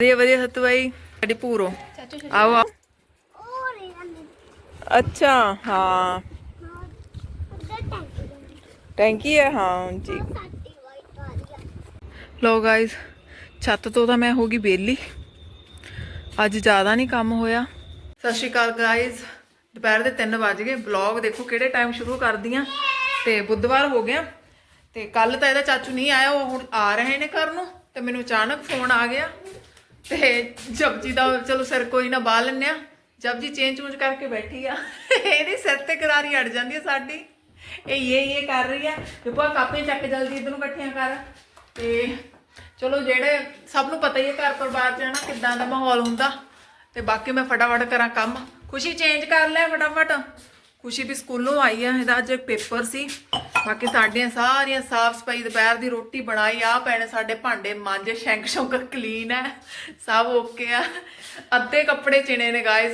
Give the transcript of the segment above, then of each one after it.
ਵਧੀਆ ਵਧੀਆ ਸਤੂ ਬਾਈ, ਸਾਡੀ ਪੂਰੋ ਆਓ ਆਓ। ਅੱਛਾ, ਹਾਂ। ਟੈਂਕੀ ਹੈ ਹਾਂ, ਜੀ। ਲੋ ਗਾਇਸ ਛੱਤ ਤੋਂ ਤਾਂ ਮੈਂ ਹੋ ਗਈ ਬੇਲੀ ਅੱਜ ਜ਼ਿਆਦਾ ਨਹੀਂ ਕੰਮ ਹੋਇਆ। ਸਤਿ ਸ਼੍ਰੀ ਅਕਾਲ ਗਾਇਸ ਦੁਪਹਿਰ ਦੇ 3 ਵਜ ਗਏ। ਵਲੌਗ ਦੇਖੋ ਕਿਹੜੇ ਟਾਈਮ ਸ਼ੁਰੂ ਕਰਦੀਆਂ। ਤੇ ਬੁੱਧਵਾਰ ਹੋ ਗਿਆ। ਤੇ ਕੱਲ ਤਾਂ ਇਹਦਾ ਚਾਚੂ ਨਹੀਂ ਆਇਆ, ਉਹ ਹੁਣ ਆ ਰਹੇ ਨੇ ਘਰ ਨੂੰ। ਤੇ ਮੈਨੂੰ ਅਚਾਨਕ ਫੋਨ ਆ ਗਿਆ। ਤੇ ਜਪਜੀ ਦਾ ਚਲੋ ਸਿਰ ਕੋਈ ਨਾ ਬਾਹ ਲੈਂਦੇ ਆ ਜਪਜੀ ਚੇਂਜ ਚੂੰਜ ਕਰਕੇ ਬੈਠੀ ਆ। ਇਹਦੀ ਸਿਰ ਤੇ ਕਰਾਰੀ ਅੜ ਜਾਂਦੀ ਆ ਸਾਡੀ। ਇਹ ਇਹ ਇਹ ਕਰ ਰਹੀ ਆ। ਤੇ ਪਾ ਕਾਪੀਆਂ ਚੱਕ ਜਲਦੀ ਇਧਰ ਨੂੰ ਇਕੱਠੀਆਂ ਕਰ। ਤੇ ਚਲੋ ਜਿਹੜੇ ਸਭ ਨੂੰ ਪਤਾ ਹੀ ਹੈ ਘਰ ਪਰਿਵਾਰ ਚ ਹਨਾ ਕਿੱਦਾਂ ਦਾ ਮਾਹੌਲ ਹੁੰਦਾ। ਤੇ ਬਾਕੀ ਮੈਂ ਫਟਾਫਟ ਕਰਾਂ ਕੰਮ। ਖੁਸ਼ੀ ਚੇਂਜ ਕਰ ਲੈ ਫਟਾਫਟ। ਖੁਸ਼ੀ ਵੀ ਸਕੂਲੋਂ ਆਈ ਆ। ਇਹਦਾ ਅੱਜ ਪੇਪਰ ਸੀ। ਬਾਕੀ ਸਾਡੀਆਂ ਸਾਰੀਆਂ ਸਾਫ਼ ਸਫ਼ਾਈ ਦੁਪਹਿਰ ਦੀ ਰੋਟੀ ਬਣਾਈ ਆ ਪੈਣੇ ਸਾਡੇ ਭਾਂਡੇ ਮਾਂਜੇ, ਸ਼ੈਂਕ ਸ਼ੌਂਕ ਕਲੀਨ ਹੈ, ਸਭ ਓਕੇ ਆ। ਅੱਧੇ ਕੱਪੜੇ ਚਿਣੇ ਨੇ ਗਾਇਸ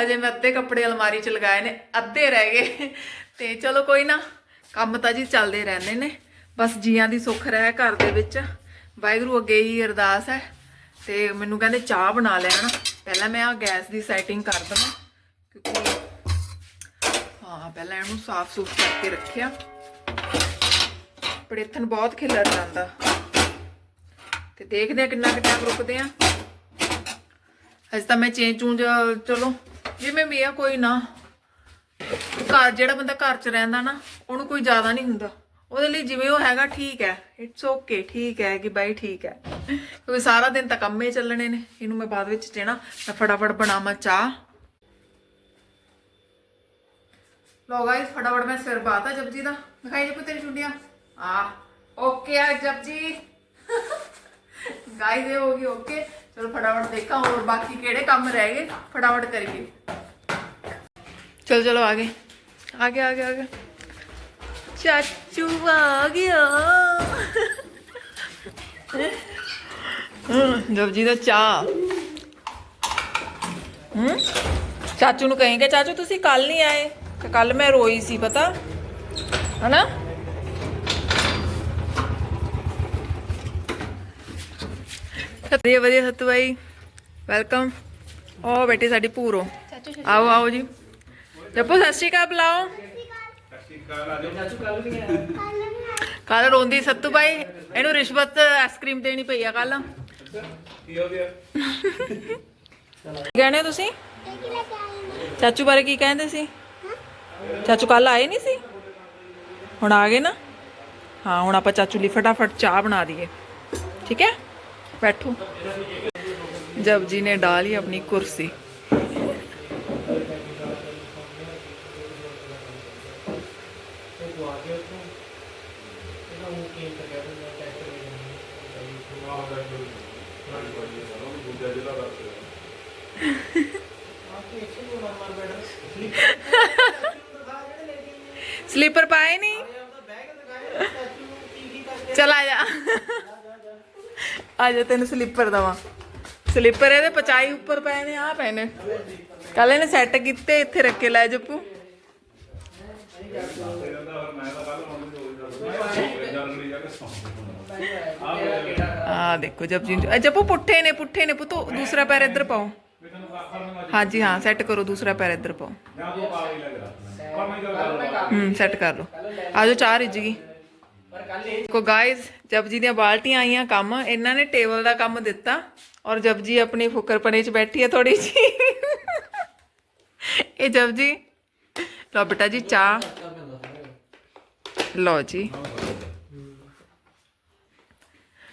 ਹਜੇ ਮੈਂ ਅੱਧੇ ਕੱਪੜੇ ਅਲਮਾਰੀ 'ਚ ਲਗਾਏ ਨੇ, ਅੱਧੇ ਰਹਿ ਗਏ। ਤੇ ਚਲੋ ਕੋਈ ਨਾ, ਕੰਮ ਤਾਂ ਜੀ ਚੱਲਦੇ ਰਹਿੰਦੇ ਨੇ, ਬਸ ਜੀਆਂ ਦੀ ਸੁੱਖ ਰਹਿ ਘਰ ਦੇ ਵਿੱਚ। ਵਾਹਿਗੁਰੂ ਅੱਗੇ ਹੀ ਅਰਦਾਸ ਹੈ, ਤੇ ਮੈਨੂੰ ਕਹਿੰਦੇ ਚਾਹ ਬਣਾ ਲਿਆ ਨਾ ਪਹਿਲਾਂ ਮੈਂ ਆ ਗੈਸ ਦੀ ਸੈਟਿੰਗ ਕਰ ਦਵਾਂ, ਕਿਉਂਕਿ ਹਾਂ, ਪਹਿਲਾਂ ਇਹਨੂੰ ਸਾਫ਼ ਸੁਥਰਾ ਕਰਕੇ ਰੱਖਿਆ। ਪੜੇਥਨ ਬਹੁਤ ਖਿਲਰ ਜਾਂਦਾ। ਤੇ ਦੇਖਦੇ ਆ ਕਿੰਨਾ ਕੁ ਟਾਈਮ ਰੁਕਦੇ ਆ ਅਜੇ ਤਾਂ ਮੈਂ ਚੇਂਜ ਚੂੰਜ, ਚਲੋ, ਜਿਵੇਂ ਵੀ ਆ, ਕੋਈ ਨਾ। ਘਰ, ਜਿਹੜਾ ਬੰਦਾ ਘਰ 'ਚ ਰਹਿੰਦਾ ਨਾ, ਉਹਨੂੰ ਕੋਈ ਜ਼ਿਆਦਾ ਨਹੀਂ ਹੁੰਦਾ। ਉਹਦੇ ਲਈ ਜਿਵੇਂ ਉਹ ਹੈਗਾ, ਠੀਕ ਹੈ। ਇਟਸ ਓਕੇ ਠੀਕ ਹੈ ਕਿ ਬਾਈ ਠੀਕ ਹੈ। ਕਿਉਂਕਿ ਸਾਰਾ ਦਿਨ ਤਾਂ ਕੰਮੇ ਚੱਲਣੇ ਨੇ। ਇਹਨੂੰ ਮੈਂ ਬਾਅਦ ਵਿੱਚ ਚੇਣਾ ਮੈਂ ਫਟਾਫਟ ਬਣਾਵਾਂ ਚਾਹ। ਲੋ ਗਾਇਸ ਫਟਾਫਟ ਮੈਂ ਸਿਰ ਬਾਤਾ ਜਪਜੀ ਦਾ। ਦਿਖਾਈ ਜੇ ਤੇਰੀ ਚੁੰਡੀਆਂ। ਆ ਓਕੇ ਆ ਜਪਜੀ ਗਾਇਸ ਇਹ ਹੋ ਗਈ ਓਕੇ ਚਲੋ ਫਟਾਫਟ ਦੇਖਾਂ ਹੋਰ ਬਾਕੀ ਕਿਹੜੇ ਕੰਮ ਰਹਿ ਗਏ। ਫਟਾਫਟ ਕਰੀਏ। ਚਲ, ਚਲੋ, ਆ ਗਏ। ਆਗੇ ਆਗੇ ਚਾਚੂ ਆ ਗਿਆ। ਜਪਜੀ ਦਾ ਚਾਹ ਹਮ ਚਾਚੂ ਨੂੰ ਕਹੇਂਗੇ, ਚਾਚੂ ਤੁਸੀਂ ਕੱਲ ਨਹੀਂ ਆਏ। ਤੇ ਕੱਲ ਮੈਂ ਰੋਈ ਸੀ, ਪਤਾ? ਹਨਾ? ਵਧੀਆ ਵਧੀਆ ਸਤੂ ਬਾਈ। ਵੈਲਕਮ ਉਹ ਬੈਠੀ ਸਾਡੀ ਪੂਰੋ ਆਓ ਆਓ ਜੀ। ਜੱਪੂ, ਸਤਿ ਸ਼੍ਰੀ ਅਕਾਲ, ਬੁਲਾਓ। ਕੱਲ ਰੋਂਦੀ ਸੱਤੂ ਬਾਈ। ਇਹਨੂੰ ਰਿਸ਼ਵਤ ਆਈਸਕ੍ਰੀਮ ਦੇਣੀ ਪਈ ਆ ਕੱਲ। ਕੀ ਹੋ ਗਿਆ ਗਏ ਤੁਸੀਂ? ਚਾਚੂ ਬਾਰੇ ਕੀ ਕਹਿੰਦੇ ਸੀ? ਚਾਚੂ ਕੱਲ ਆਏ ਨਹੀਂ ਸੀ? ਹੁਣ ਆ ਗਏ ਨਾ? ਹਾਂ, ਹੁਣ ਆਪਾਂ ਚਾਚੂ ਲਈ ਫਟਾਫਟ ਚਾਹ ਬਣਾ ਦਈਏ। ਠੀਕ ਹੈ? ਬੈਠੋ ਜਬ ਜੀ ਨੇ ਡਾਲੀ ਆਪਣੀ ਕੁਰਸੀ ਸਲੀਪਰ ਪਾਏ ਨਹੀਂ ਚਲ ਆ ਜਾ ਆ ਜਾ ਤੈਨੂੰ ਸਲੀਪਰ ਦਵਾਂ ਸਲੀਪਰ ਇਹਦੇ ਪਚਾਈ ਉੱਪਰ ਪਏ ਨੇ ਆ ਪਏ ਨੇ ਕੱਲ ਇਹਨੇ ਸੈੱਟ ਕੀਤੇ ਇੱਥੇ ਰੱਖੇ ਲੈ ਜੱਪੂ ਆ ਦੇਖੋ ਜਪ ਜੀ ਅ, ਜੱਪੂ ਪੁੱਠੇ ਨੇ ਪੁੱਠੇ ਨੇ ਪੁੱਤੋ ਦੂਸਰਾ ਪੈਰ ਇੱਧਰ ਪਾਓ ਹਾਂਜੀ ਹਾਂ ਸੈੱਟ ਕਰੋ ਦੂਸਰਾ ਪੈਰ ਇੱਧਰ ਪਾਓ ਹੂੰ ਸੈੱਟ ਕਰ ਲਓ ਆਜੋ ਚਾਹ ਰਿੱਝ ਗਈ ਕੋ ਗਾਇਸ ਜਪ ਜੀ ਦੀਆਂ ਬਾਲਟੀਆਂ ਆਈਆਂ ਕੰਮ ਇਹਨਾਂ ਨੇ ਟੇਬਲ ਦਾ ਕੰਮ ਦਿੱਤਾ ਔਰ ਜਪ ਜੀ ਆਪਣੀ ਫੁਕਰਪਣੇ 'ਚ ਬੈਠੀ ਹੈ ਥੋੜੀ ਜੀ ਇਹ ਜਪ ਜੀ ਲਓ ਬੇਟਾ ਜੀ ਚਾਹ। ਲਓ ਜੀ।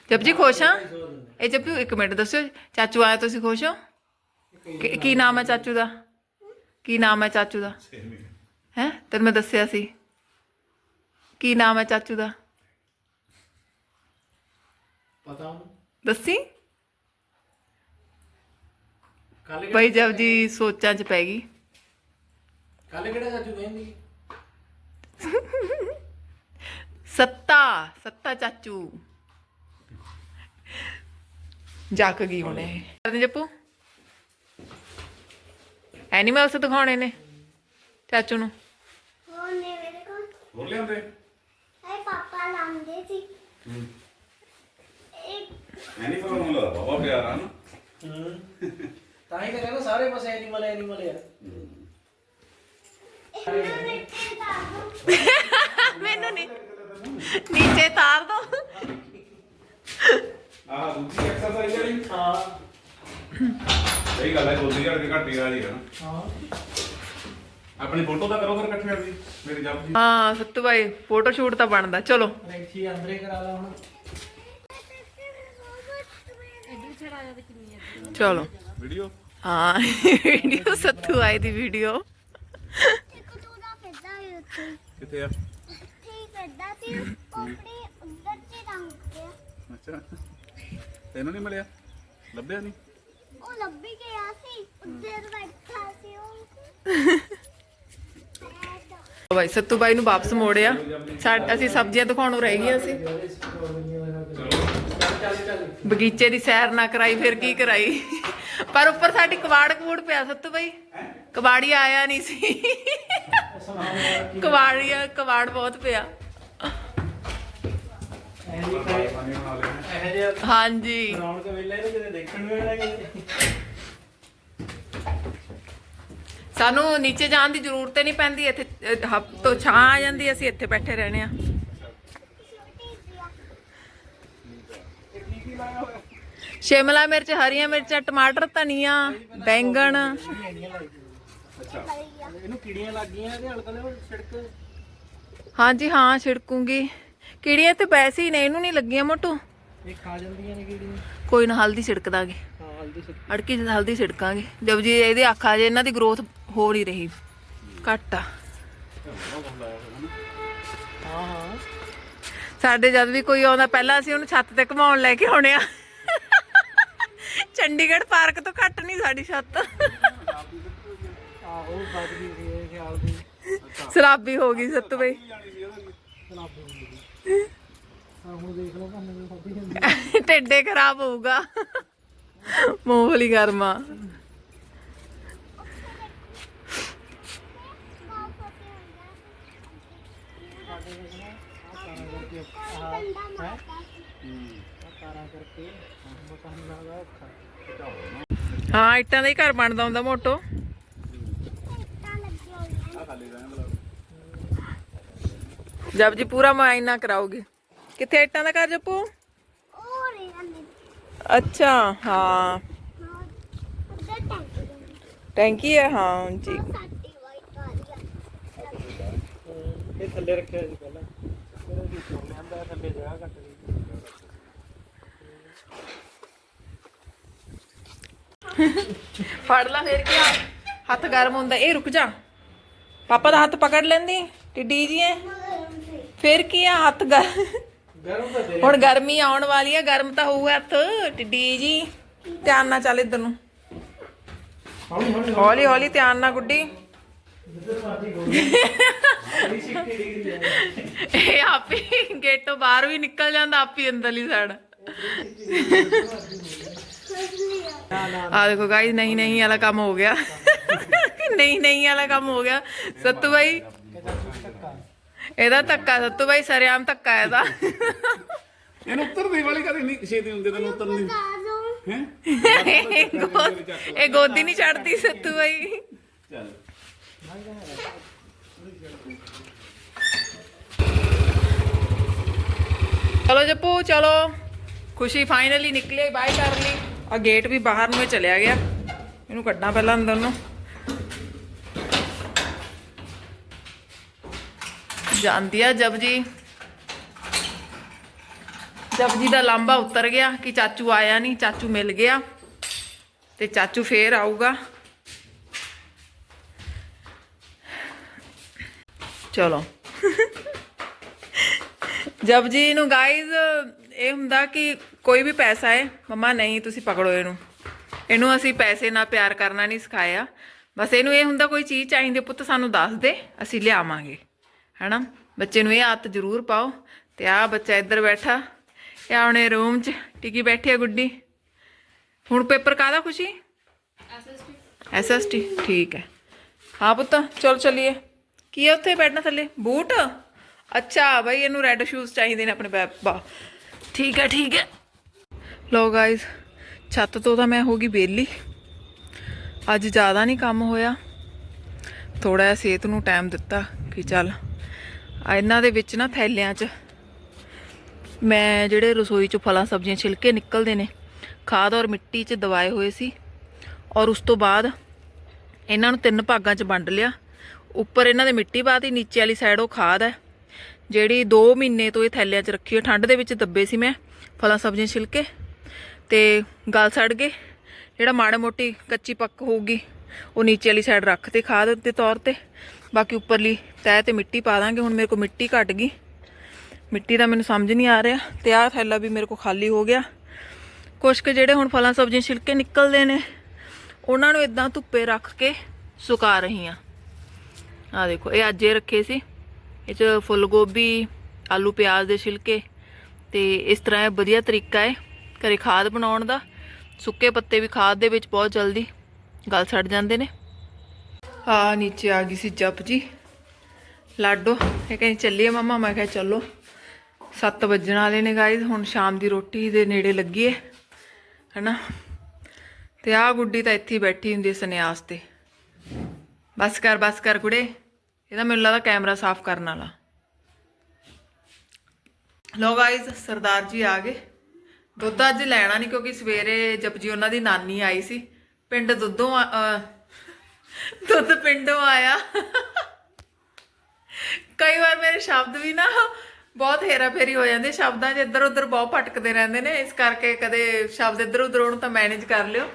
ਜਪ ਜੀ ਖੁਸ਼ ਆ ਇਹ ਜਪ ਇੱਕ ਮਿੰਟ ਦੱਸਿਓ ਚਾਚੂ ਆਇਆ ਤੁਸੀਂ ਖੁਸ਼ ਹੋ? ਕੀ- ਕੀ ਨਾਮ ਹੈ ਚਾਚੂ ਦਾ? ਕੀ ਨਾਮ ਹੈ ਚਾਚੂ ਦਾ? ਹੈ? ਤੈਨੂੰ ਮੈਂ ਦੱਸਿਆ ਸੀ। ਕੀ ਨਾਮ ਹੈ ਚਾਚੂ ਦਾ? ਪਤਾ ਉਹਨੂੰ? ਦੱਸੀ? ਕੱਲ ਬਈ ਜਬ ਜੀ ਸੋਚਾਂ 'ਚ ਪੈ ਗਈ। ਕੱਲ ਕਿਹੜਾ ਚਾਚੂ ਕਹਿੰਦੀ ਸੱਤਾ ਸੱਤਾ ਚਾਚੂ। ਜਾਕ ਗਈ ਹੁਣੇ। ਕਰਦੇ ਜੱਪੂ? ਐਨੀਮਲਸ ਦਿਖਾਉਣੇ ਨੇ ਚਾਚੂ ਨੂੰ। ਉਹ ਨੇ ਮੇਰੇ ਕੋਲ ਹੋਰ ਲਿਆਂਦੇ ਇਹ ਪਾਪਾ ਲਾਉਂਦੇ ਸੀ। ਐਨੀ ਪਰ ਉਹਨੂੰ ਲੱਗਦਾ ਬਾਬਾ ਪਿਆਰਾ ਨਾ। ਹੂੰ। ਤਾਂ ਹੀ ਤਾਂ ਕਹਿੰਦਾ ਸਾਰੇ ਬਸ ਐਨੀਮਲ ਐਨੀਮਲ ਆ ਮੈਨੂੰ ਨਹੀਂ ਨੀਚੇ ਤਾਰ ਦੋ। ਆਹ ਦੂਜੀ ਐਕਸਰਸਾਈਜ਼ ਵਾਲੀ। ਹਾਂ। ਸਹੀ ਗੱਲ ਹੈ ਗੋਦੀ ਝੜ ਕੇ ਘੱਟੀ ਵਾਲੀ ਹੈ ਨਾ। ਹਾਂ। ਆਪਣੀ ਫੋਟੋ ਤਾਂ ਕਰੋ ਫਿਰ ਇਕੱਠੇ ਦੀ ਮੇਰੀ ਜੱਬ ਜੀ। ਹਾਂ ਸੱਤੂ ਭਾਈ ਫੋਟੋ ਸ਼ੂਟ ਤਾਂ ਬਣਦਾ ਚਲੋ। ਇੱਥੇ ਅੰਦਰੇ ਕਰਾ ਲਾ ਹੁਣ। ਚਲੋ। ਵੀਡੀਓ ਹਾਂ ਵੀਡੀਓ ਸੱਤੂ ਆਈ ਦੀ ਵੀਡੀਓ ਇੱਕ ਤੂੰ ਦਾ ਫਿਰਦਾ ਸੀ ਉੱਥੇ ਕਿੱਥੇ ਆ? ਠੀਕ ਫਿਰਦਾ ਸੀ ਕੋਪੜੀ ਉੱਧਰ ਚ ਰੰਗ ਗਿਆ ਅੱਛਾ। ਤੈਨੂੰ ਨਹੀਂ ਮਿਲਿਆ? ਲੱਭਿਆ ਨਹੀਂ? ਉਹ ਲੱਭੀ ਗਿਆ ਸੀ ਉੱਧਰ ਬੈਠਾ ਸੀ ਉਹ ਭਾਈ ਸੱਤੂ ਭਾਈ ਨੂੰ ਵਾਪਸ ਮੋੜਿਆ। ਅਸੀਂ ਸਬਜ਼ੀਆਂ ਦਿਖਾਉਣ ਨੂੰ ਰਹਿ ਗਈਆਂ ਸੀ ਬਗੀਚੇ ਦੀ ਸੈਰ ਨਾ ਕਰਾਈ ਫਿਰ ਕੀ ਕਰਾਈ? ਪਰ ਉੱਪਰ ਸਾਡੀ ਕਬਾੜ ਕਬੂੜ ਪਿਆ ਸੱਤੂ ਭਾਈ ਕਬਾੜੀ ਆਇਆ ਨਹੀਂ ਸੀ। ਕਬਾੜੀ ਕਬਾੜ ਬਹੁਤ ਪਿਆ। ਹਾਂਜੀ। ਰੌਣਕ ਵੇਲੇ ਇਹਨੂੰ ਕਿਤੇ ਦੇਖਣ ਨੂੰ ਮਿਲਣਾ ਕਿਤੇ ਸਾਨੂੰ ਨੀਚੇ ਜਾਣ ਦੀ ਜ਼ਰੂਰਤ ਨਹੀਂ ਪੈਂਦੀ ਇੱਥੇ ਹਫਤੋਂ ਛਾਂ ਆ ਜਾਂਦੀ ਅਸੀਂ ਇੱਥੇ ਬੈਠੇ ਰਹਿੰਦੇ ਆ ਛੋਟੀ ਜਿਹਾ ਸ਼ਿਮਲਾ ਮਿਰਚ ਹਰੀਆਂ ਮਿਰਚਾਂ ਟਮਾਟਰ ਧਨੀਆ ਬੈਂਗਣ। ਅੱਛਾ ਇਹਨੂੰ ਕੀੜੀਆਂ ਲੱਗ ਗਈਆਂ ਤੇ ਹਲਕਾ ਜਿਹਾ ਛਿੜਕ। ਹਾਂਜੀ ਹਾਂ ਛਿੜਕੂੰਗੀ। ਕੀੜੀਆਂ ਤੇ ਵੈਸੇ ਹੀ ਨੇ ਇਹਨੂੰ ਨਹੀਂ ਲੱਗੀਆਂ ਮੋਟੂ। ਇਹ ਖਾ ਜਾਂਦੀਆਂ ਨੇ ਕੀੜੀਆਂ। ਕੋਈ ਨਾ ਹਲਦੀ ਛਿੜਕ ਦਾਂਗੇ ਹਾਂ ਹਲਦੀ ਛਿੜਕ। ਅੜਕੀ ਹਲਦੀ ਛਿੜਕਾਂਗੇ। ਜਦ ਜੀ ਇਹਦੇ ਅੱਖਾਂ ਜੇ ਇਹਨਾਂ ਦੀ ਗਰੋਥ ਹੋ ਨਹੀਂ ਰਹੀ। ਘੱਟ ਆ। ਹਾਂ ਹਾਂ। ਸਾਡੇ ਜਦ ਵੀ ਕੋਈ ਆਉਂਦਾ, ਪਹਿਲਾਂ ਅਸੀਂ ਉਹਨੂੰ ਛੱਤ ਤੇ ਘਮਾਉਣ ਲੈ ਕੇ ਆਉਣੇ ਆ। ਚੰਡੀਗੜ੍ਹ ਪਾਰਕ ਤੋਂ ਘੱਟ ਨਹੀਂ ਸਾਡੀ ਛੱਤ। ਆਹੋ ਬਦਲੀ ਸੀ ਇਹ ਖਿਆਲ ਦੀ ਸਰਾਬੀ ਹੋ ਗਈ ਸੱਤ ਬਈ। ਸਲਾਬੀ ਹੁਣ ਦੇਖ ਲਓ ਭਾਵੇਂ ਨੂੰ ਜਾਂਦੀ ਢਿੱਡੇ ਖਰਾਬ ਹੋਊਗਾ। ਮੂੰਗਫਲੀ ਗਰਮਾ ਡੰਡਾ ਮਾਰਦਾ ਸੀ ਤਾਰਾ ਕਰਕੇ ਮਕਾਨ ਦਾ ਔਖਾ ਹਾਂ, ਇੱਟਾਂ ਦਾ ਹੀ ਘਰ ਬਣਦਾ ਹੁੰਦਾ ਮੋਟੋ। ਜਬ ਜੀ, ਪੂਰਾ ਮੁਆਇਨਾ ਕਰਾਓਗੇ। ਕਿੱਥੇ ਇੱਟਾਂ ਦਾ ਘਰ ਜੱਪੂ? ਅੱਛਾ, ਹਾਂ। ਟੈਂਕੀ ਹੈ, ਹਾਂ, ਜੀ। ਇਹ ਥੱਲੇ ਰੱਖਿਆ ਸੀ ਪਹਿਲਾਂ। ਲਿਆਂਦਾ ਜਗ੍ਹਾ ਘੱਟ ਗਈ ਫੜ ਲਾ ਫੇਰ ਕੀ ਹੱਥ ਗਰਮ ਹੁੰਦਾ, ਇਹ ਰੁਕ ਜਾ। ਪਾਪਾ ਦਾ ਹੱਥ ਪਕੜ ਲੈਂਦੀ, ਟਿੱਡੀ ਜੀ ਐ। ਫੇਰ ਕੀ ਆ, ਹੱਥ ਗਰਮ ਹੁਣ ਗਰਮੀ ਆਉਣ ਵਾਲੀ ਆ, ਗਰਮ ਤਾਂ ਹੋਊਗਾ ਹੱਥ, ਟਿੱਡੀ ਜੀ। ਧਿਆਨ ਨਾਲ ਚੱਲ ਇੱਧਰ ਨੂੰ। ਹੌਲੀ ਹੌਲੀ ਹੌਲੀ ਹੌਲੀ ਧਿਆਨ ਨਾਲ ਗੁੱਡੀ। ਇਹ ਆਪੇ ਗੇਟ ਤੋਂ ਬਾਹਰ ਵੀ ਨਿਕਲ ਜਾਂਦਾ ਆਪੀ ਅੰਦਰਲੀ ਸਾਈਡ ਆ ਦੇਖੋ ਗਾਇਸ ਨਹੀਂ ਨਹੀਂ ਵਾਲਾ ਕੰਮ ਹੋ ਗਿਆ। ਨਹੀਂ ਨਹੀਂ ਵਾਲਾ ਕੰਮ ਹੋ ਗਿਆ। ਸੱਤੂ ਬਾਈ। ਇਹਦਾ ਧੱਕਾ ਸੱਤੂ ਬਾਈ ਸਰਿਆਮ ਧੱਕਾ ਇਹਦਾ। ਇਹਨੂੰ ਉਤਰਦੀ ਵਾਲੀ ਕਦੇ ਨਹੀਂ ਛੇਤੀ ਹੁੰਦੇ ਤੈਨੂੰ ਉਤਰਨੀ। ਕਾਜ਼ੋ ਹੈ? ਇਹ ਗੋਦੀ ਨਹੀਂ ਛੱਡਦੀ ਸੱਤੂ ਬਾਈ। ਚੱਲ। ਚਲੋ ਜੱਪੂ, ਚਲੋ। ਖੁਸ਼ੀ ਫਾਈਨਲੀ ਨਿਕਲੇ ਬਾਏ ਕਰ ਲਈ। ਆ ਗੇਟ ਵੀ ਬਾਹਰ ਨੂੰ ਚਲਿਆ ਗਿਆ। ਇਹਨੂੰ ਕੱਢਾਂ ਪਹਿਲਾਂ ਅੰਦਰ ਨੂੰ। ਜਾਂਦੀ ਆ ਜਬ ਜੀ। ਜਬ ਜੀ ਦਾ ਲਾਂਬਾ ਉਤਰ ਗਿਆ ਕਿ ਚਾਚੂ ਆਇਆ ਨਹੀਂ, ਚਾਚੂ ਮਿਲ ਗਿਆ ਤੇ ਚਾਚੂ ਫੇਰ ਆਊਗਾ। ਚਲੋ। ਜਬ ਜੀ ਨੂੰ ਗਾਇਜ਼ ਇਹ ਹੁੰਦਾ ਕਿ ਕੋਈ ਵੀ ਪੈਸਾ ਹੈ ਮਮਾ ਨਹੀਂ ਤੁਸੀਂ ਪਕੜੋ ਇਹਨੂੰ। ਇਹਨੂੰ ਅਸੀਂ ਪੈਸੇ ਨਾਲ ਪਿਆਰ ਕਰਨਾ ਨਹੀਂ ਸਿਖਾਇਆ। ਬਸ ਇਹਨੂੰ ਇਹ ਹੁੰਦਾ ਕੋਈ ਚੀਜ਼ ਚਾਹੀਦੀ ਪੁੱਤ ਸਾਨੂੰ ਦੱਸ ਦੇ ਅਸੀਂ ਲਿਆਵਾਂਗੇ। ਹੈਨਾ? ਬੱਚੇ ਨੂੰ ਇਹ ਆਦਤ ਜ਼ਰੂਰ ਪਾਓ। ਤੇ ਆ ਬੱਚਾ ਇੱਧਰ ਬੈਠਾ। ਇਹ ਆਪਣੇ ਰੂਮ 'ਚ ਟਿਕੀ ਬੈਠੀ ਆ ਗੁੱਡੀ। ਹੁਣ ਪੇਪਰ ਕਾਹਦਾ ਖੁਸ਼ੀ? ਐਸਐਸਟੀ ਠੀਕ ਹੈ। ਹਾਂ ਪੁੱਤ ਚਲ ਚਲੀਏ। ਕੀ ਹੈ ਉੱਥੇ ਬੈਠਣਾ ਥੱਲੇ? ਬੂਟ? ਅੱਛਾ, ਬਈ ਇਹਨੂੰ ਰੈੱਡ ਸ਼ੂਜ਼ ਚਾਹੀਦੇ ਨੇ ਆਪਣੇ ਬੈਗ ਬਾ। ਠੀਕ ਹੈ ਠੀਕ ਹੈ ਲੋ ਗਾਇਸ ਛੱਤ ਤੋਂ ਤਾਂ ਮੈਂ ਹੋ ਗਈ ਵਿਹਲੀ ਅੱਜ ਜ਼ਿਆਦਾ ਨਹੀਂ ਕੰਮ ਹੋਇਆ। ਥੋੜਾ ਜਿਹਾ ਸਿਹਤ ਨੂੰ ਟਾਈਮ ਦਿੱਤਾ ਕਿ ਚੱਲ ਇਹਨਾਂ ਦੇ ਵਿੱਚ ਨਾ ਥੈਲਿਆਂ 'ਚ ਮੈਂ ਜਿਹੜੇ ਰਸੋਈ 'ਚ ਫਲਾਂ, ਸਬਜ਼ੀਆਂ, ਛਿਲਕੇ ਨਿਕਲਦੇ ਨੇ, ਖਾਦ ਔਰ ਮਿੱਟੀ 'ਚ ਦਵਾਏ ਹੋਏ ਸੀ। ਔਰ ਉਸ ਤੋਂ ਬਾਅਦ ਇਹਨਾਂ ਨੂੰ ਤਿੰਨ ਭਾਗਾਂ 'ਚ ਵੰਡ ਲਿਆ। ਉੱਪਰ ਇਹਨਾਂ ਦੇ ਮਿੱਟੀ ਪਾਤੀ ਨੀਚੇ ਵਾਲੀ ਸਾਈਡ ਉਹ ਖਾਦ ਹੈ। ਜਿਹੜੀ 2 ਮਹੀਨੇ ਤੋਂ ਇਹ ਥੈਲਿਆਂ 'ਚ ਰੱਖੀ ਹੋਈ ਠੰਡ ਦੇ ਵਿੱਚ ਦੱਬੇ ਸੀ ਮੈਂ, ਫਲਾਂ, ਸਬਜ਼ੀਆਂ ਛਿਲਕੇ। ਤੇ ਗਲ ਸੜ ਗਏ। ਜਿਹੜਾ ਮਾੜਾ ਮੋਟੀ ਕੱਚੀ ਪੱਕ ਹੋਊਗੀ, ਉਹ ਨੀਚੇ ਵਾਲੀ ਸਾਈਡ ਰੱਖ ਤੇ ਖਾਦ ਦੇ ਤੌਰ ਤੇ। ਬਾਕੀ ਉੱਪਰਲੀ ਤਹਿ ਤੇ ਮਿੱਟੀ ਪਾ ਦਾਂਗੇ, ਹੁਣ ਮੇਰੇ ਕੋਲ ਮਿੱਟੀ ਘਟ ਗਈ। ਮਿੱਟੀ ਦਾ ਮੈਨੂੰ ਸਮਝ ਨਹੀਂ ਆ ਰਿਹਾ ਤੇ ਆਹ ਥੈਲਾ ਵੀ ਮੇਰੇ ਕੋਲ ਖਾਲੀ ਹੋ ਗਿਆ। ਕੁਛ ਕੁ ਜਿਹੜੇ ਹੁਣ ਫਲਾਂ, ਸਬਜ਼ੀਆਂ, ਛਿਲਕੇ ਨਿਕਲਦੇ ਨੇ, ਉਹਨਾਂ ਨੂੰ ਇਦਾਂ ਧੁੱਪੇ ਰੱਖ ਕੇ ਸੁਕਾ ਰਹੀ ਆ ਆ ਦੇਖੋ, ਇਹ ਅੱਜ ਇਹ ਰੱਖੇ ਸੀ। ਇਹ ਚ ਫੁੱਲ ਗੋਭੀ, ਆਲੂ ਪਿਆਜ਼ ਦੇ ਛਿਲਕੇ ਤੇ ਇਸ ਤਰ੍ਹਾਂ ਇਹ ਵਧੀਆ ਤਰੀਕਾ ਹੈ ਘਰੇ ਖਾਦ ਬਣਾਉਣ ਦਾ। ਸੁੱਕੇ ਪੱਤੇ ਵੀ ਖਾਦ ਦੇ ਵਿੱਚ ਬਹੁਤ ਜਲਦੀ ਗਲ ਛੱਡ ਜਾਂਦੇ ਨੇ। ਆ ਨੀਚੇ ਆ ਗਈ ਸੀ ਜਪ ਜੀ। ਲਾਡੋ, ਇਹ ਕਹਿੰਦੀ, ਚੱਲੀਏ ਮਮਾ। ਮੈਂ ਕਿਹਾ, ਚਲੋ। 7 ਵੱਜਣ ਵਾਲੇ ਨੇ ਗਾਇਜ਼ ਹੁਣ ਸ਼ਾਮ ਦੀ ਰੋਟੀ ਦੇ ਨੇੜੇ ਲੱਗੀਏ ਹੈਨਾ? ਤੇ ਆ ਗੁੱਡੀ ਤਾਂ ਇੱਥੇ ਬੈਠੀ ਹੁੰਦੀ ਹੈ ਸੰਨਿਆਸ ਤੇ। ਬਸ ਕਰ ਬਸ ਕਰ ਕੁੜੇ। ਇਹਦਾ ਮੈਨੂੰ ਲੱਗਦਾ ਕੈਮਰਾ ਸਾਫ਼ ਕਰਨ ਵਾਲਾ। ਲੋ ਗਾਇਜ਼ ਸਰਦਾਰ ਜੀ ਆ ਗਏ। ਦੁੱਧ ਅੱਜ ਲੈਣਾ ਨਹੀਂ ਕਿਉਂਕਿ ਸਵੇਰੇ ਜਪਜੀ ਉਹਨਾਂ ਦੀ ਨਾਨੀ ਆਈ ਸੀ। ਪਿੰਡ ਦੁੱਧੋਂ ਦੁੱਧ ਪਿੰਡੋਂ ਆਇਆ। ਕਈ ਵਾਰ ਮੇਰੇ ਸ਼ਬਦ ਵੀ ਨਾ ਬਹੁਤ ਹੇਰਾ ਫੇਰੀ ਹੋ ਜਾਂਦੇ। ਸ਼ਬਦਾਂ 'ਚ ਇੱਧਰ ਉੱਧਰ ਬਹੁਤ ਭਟਕਦੇ ਰਹਿੰਦੇ ਨੇ। ਇਸ ਕਰਕੇ ਕਦੇ ਸ਼ਬਦ ਇੱਧਰ ਉੱਧਰ ਹੋਣ ਤਾਂ ਮੈਨੇਜ ਕਰ ਲਿਓ।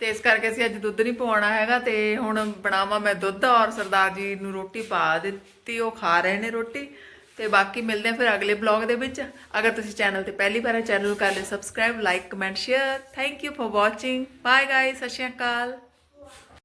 ਤੇ ਇਸ ਕਰਕੇ ਅਸੀਂ ਅੱਜ ਦੁੱਧ ਨਹੀਂ ਪਵਾਉਣਾ ਹੈਗਾ ਤੇ ਹੁਣ ਬਣਾਵਾਂ ਮੈਂ ਦੁੱਧ ਔਰ ਸਰਦਾਰ ਜੀ ਨੂੰ ਰੋਟੀ ਪਾ ਦਿੱਤੀ, ਉਹ ਖਾ ਰਹੇ ਨੇ ਰੋਟੀ। ਤੇ ਬਾਕੀ ਮਿਲਦੇ ਆ ਫਿਰ ਅਗਲੇ ਬਲੌਗ ਦੇ ਵਿੱਚ। ਅਗਰ ਤੁਸੀਂ ਚੈਨਲ ਤੇ ਪਹਿਲੀ ਵਾਰ ਚੈਨਲ ਕਰ ਲਿਓ subscribe like comment share thank you for watching bye guys ਸਤਿ ਸ਼੍ਰੀ ਅਕਾਲ।